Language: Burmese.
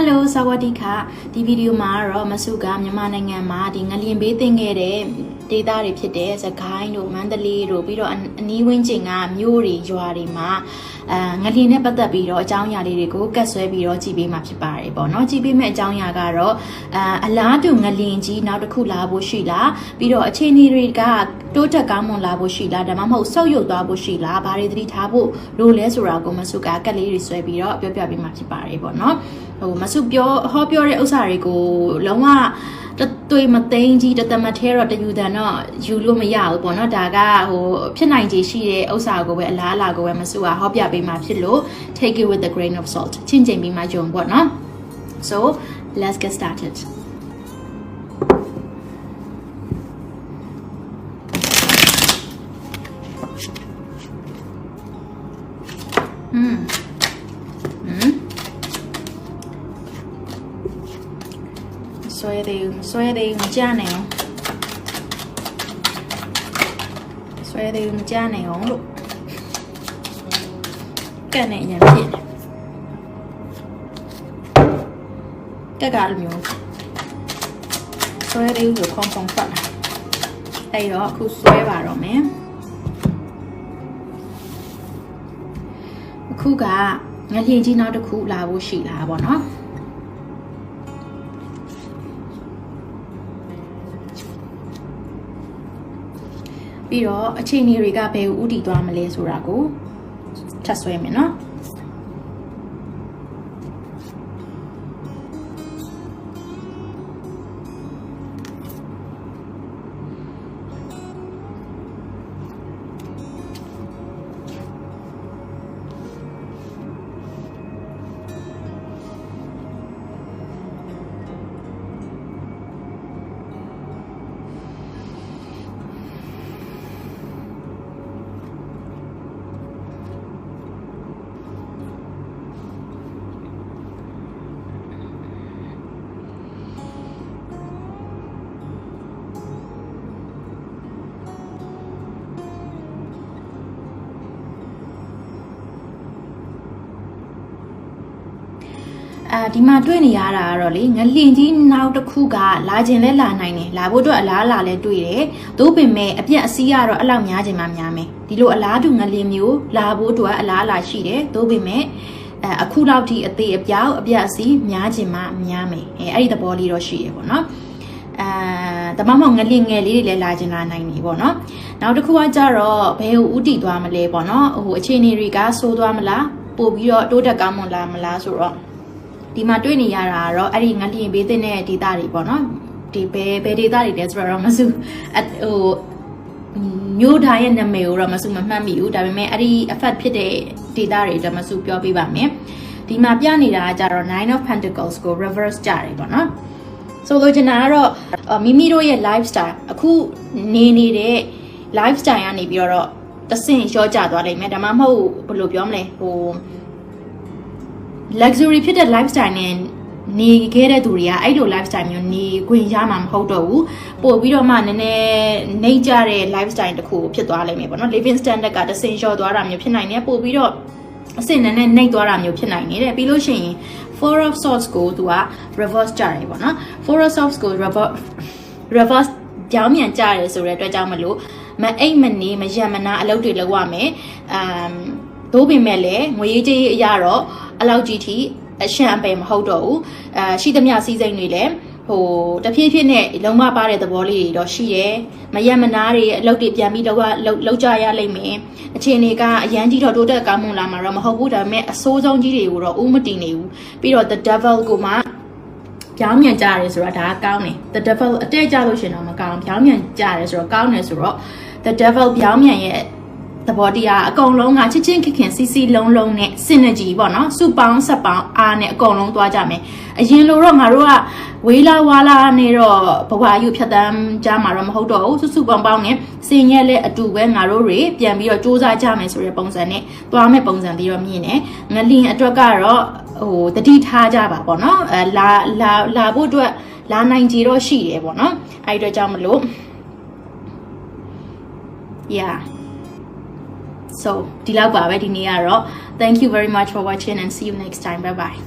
Hello စဝတိခဒီဗီဒီယိုမှာတော့မဆုကမြန်မာနိုင်ငံမှာဒီငလျင်ဘေးတင်ခဲ့တဲ့ဒေသတွေဖြစ်တဲ့သခိုင်းတို့မန္တလေးတို့ပြီးတော့အနီးဝန်းကျင်ကမြို့တွေရွာတွေမှာအဲငလျင်နဲ့ပတ်သက်ပြီးတော့အကြောင်းအရာလေးတွေကိုကတ်ဆွဲပြီးတော့ကြည့်ပေးမှာဖြစ်ပါတယ်ပေါ့နော်ကြည့်ပေးမယ့်အကြောင်းအရာကတော့အဲအလားတူငလျင်ကြီးနောက်တစ်ခုလာဖို့ရှိလားပြီးတော့အခြေအနေတွေကတိုးတက်ကောင်းမွန်လာဖို့ရှိလားဒါမှမဟုတ်ဆုတ်ယုတ်သွားဖို့ရှိလားဘာတွေသတိထားဖို့လိုလဲဆိုတာကိုမဆုကကတ်လေးတွေဆွဲပြီးတော့ပြောပြပေးမှာဖြစ်ပါတယ်ပေါ့နော် ဟိုမဆုပြောဟောပြောတဲ့ဥစ္စာတွေကိုလုံးဝတသွေးမသိန်းကြီးတသမတ်သေးတော့တယူတန်တော့ယူလို့မရဘူးပေါ့နော်ဒါကဟိုဖြစ်နိုင်ခြေရှိတဲ့ဥစ္စာကိုပဲအလားအလာကိုပဲမဆုကဟောပြပေးမှာဖြစ်လို့ take it with a grain of salt ချင်းချင်းပြီးမှဂျုံပေါ့နော် so let's get started ဆွဲသေးဘူးမဆွဲသေးဘူးမကြနိုင်အောင်ဆွဲသေးဘူးမကြနိုင်အောင်လို့ကက်နဲ့အရင်ဖြစ်နေကက်ကလိုမျိုးဆွဲသေးဘူးဆိုခုံခုံဖတ်လာအဲ့တော့အခုဆွဲပါတော့မယ်အခုကငလျင်ကြီးနောက်တစ်ခုလာဖို့ရှိလားပေါ့နော် ပြီးတော့အခြေအနေတွေကဘယ်ကိုဥတည်သွားမလဲဆိုတာကိုထပ်ဆွဲမယ်နော် အာဒီမှာတွေ့နေရတာကတော့လေငလျင်ကြီးနောက်တစ်ခုကလာခြင်းလဲလာနိုင်တယ်လာဖို့အတွက်အလားအလာလဲတွေ့တယ်သို့ပင်မဲ့အပြက်အစည်းကတော့အဲ့လောက်များခြင်းမှများမယ်ဒီလိုအလားတူငလျင်မျိုးလာဖို့အတွက်အလားအလာရှိတယ်သို့ပင်မဲ့အဲအခုလောက်ထိအသေးအပြောက်အပြက်အစည်းများခြင်းမှများမယ်အဲအဲ့ဒီသဘောလေးတော့ရှိတယ်ပေါ့နော်အာတမမောင်ငလျင်ငယ်လေးတွေလည်းလာခြင်းလာနိုင်နေပေါ့နော်နောက်တစ်ခုကကြတော့ဘယ်ကိုဥတီသွားမလဲပေါ့နော်ဟိုအခြေအနေတွေကဆိုးသွားမလားပို့ပြီးတော့တိုးတက်ကောင်းမွန်လာမလားဆိုတော့ ဒီမှာတွေ့နေရတာကတော့အဲ့ဒီငလျင်ဘေးတဲ့ဒေသတွေပေါ့နော်ဒီဘယ်ဘယ်ဒေသတွေလဲဆိုတော့မစုအဟိုမျိုးသားရဲ့နာမည်ကိုတော့မစုမမှတ်မိဘူးဒါပေမဲ့အဲ့ဒီ effect ဖြစ်တဲ့ဒေသတွေတော့မစုပြောပြပါမယ်ဒီမှာပြနေတာကကြတော့9 of pentacles ကို reverse ကြတယ်ပေါ့နော်ဆိုလိုချင်တာကတော့အော်မိမိတို့ရဲ့ lifestyle အခုနေနေတဲ့ lifestyle ကနေပြီးတော့တဆင့်ရောကြသွားလိမ့်မယ်ဒါမှမဟုတ်ဘယ်လိုပြောမလဲဟို luxury ဖြစ်တဲ့ lifestyle နဲ့နေခဲ့တဲ့သူတွေကအဲ့လို lifestyle မျိုးနေခွင့်ရမှာမဟုတ်တော့ဘူးပို့ပြီးတော့မှနည်းနည်းနှိမ့်ကြတဲ့ lifestyle တစ်ခုဖြစ်သွားလိမ့်မယ်ပေါ့နော် living standard ကတစ်ဆင့်လျှော့သွားတာမျိုးဖြစ်နိုင်တယ်ပို့ပြီးတော့အဆင့်နည်းနည်းနှိမ့်သွားတာမျိုးဖြစ်နိုင်နေတယ်ပြီးလို့ရှိရင် four of swords ကိုသူက reverse ကြတယ်ပေါ့နော် four of swords ကို reverse reverse ကြောင်းမြန်ကြတယ်ဆိုတဲ့အတွက်ကြောင့်မလို့မအိတ်မနေမယံမနာအလုပ်တွေလုပ်ရမယ်အမ်သို့ပင်မဲ့လည်းငွေရေးကြေးရေးအရာတော့ အလောက်ကြီးထိအရှံအပယ်မဟုတ်တော့ဘူးအာရှိသမျှစီးစိမ်တွေလည်းဟိုတဖြည်းဖြည်းနဲ့လုံးဝပါတဲ့သဘောလေးတွေတော့ရှိရဲမယံမနာတွေအလုပ်တွေပြန်ပြီးတော့လောက်ကြရလိမ့်မယ်အခြေအနေကအရန်ကြီးတော့တိုးတက်ကောင်းမွန်လာမှာတော့မဟုတ်ဘူးဒါပေမဲ့အဆိုးဆုံးကြီးတွေကိုတော့ဥမတည်နေဘူးပြီးတော့ the devil ကိုမှပြောင်းမြန်ကြရတယ်ဆိုတော့ဒါကကောင်းတယ် the devil အတဲ့ကြလို့ရှင်တော့မကောင်းပြောင်းမြန်ကြရတယ်ဆိုတော့ကောင်းတယ်ဆိုတော့ the devil ပြောင်းမြန်ရဲ့ သဘောတရားအကုန်လုံးကချစ်ချင်းခင်ခင်စီစီလုံးလုံးနဲ့ synergy ပေါ့နော်စုပေါင်းဆက်ပေါင်းအားနဲ့အကုန်လုံးသွားကြမယ်အရင်လိုတော့ငါတို့ကဝေးလာဝါလာနေတော့ဘဝယူဖြတ်တန်းကြမှာတော့မဟုတ်တော့ဘူးစုစုပေါင်းပေါင်းနဲ့စင်ရဲ့လက်အတူပဲငါတို့တွေပြန်ပြီးတော့စူးစမ်းကြမယ်ဆိုတဲ့ပုံစံနဲ့သွားမဲ့ပုံစံပြီးတော့မြင်တယ်ငလင်အတွက်ကတော့ဟိုတတိထားကြပါပေါ့နော်အဲလာလာလာဖို့အတွက်လာနိုင်ကြတော့ရှိတယ်ပေါ့နော်အဲ့ဒီအတွက်ကြောင့်မလို့ yeah so ဒီလောက်ပါပဲဒီနေ့ကတော့ thank you very much for watching and see you next time bye bye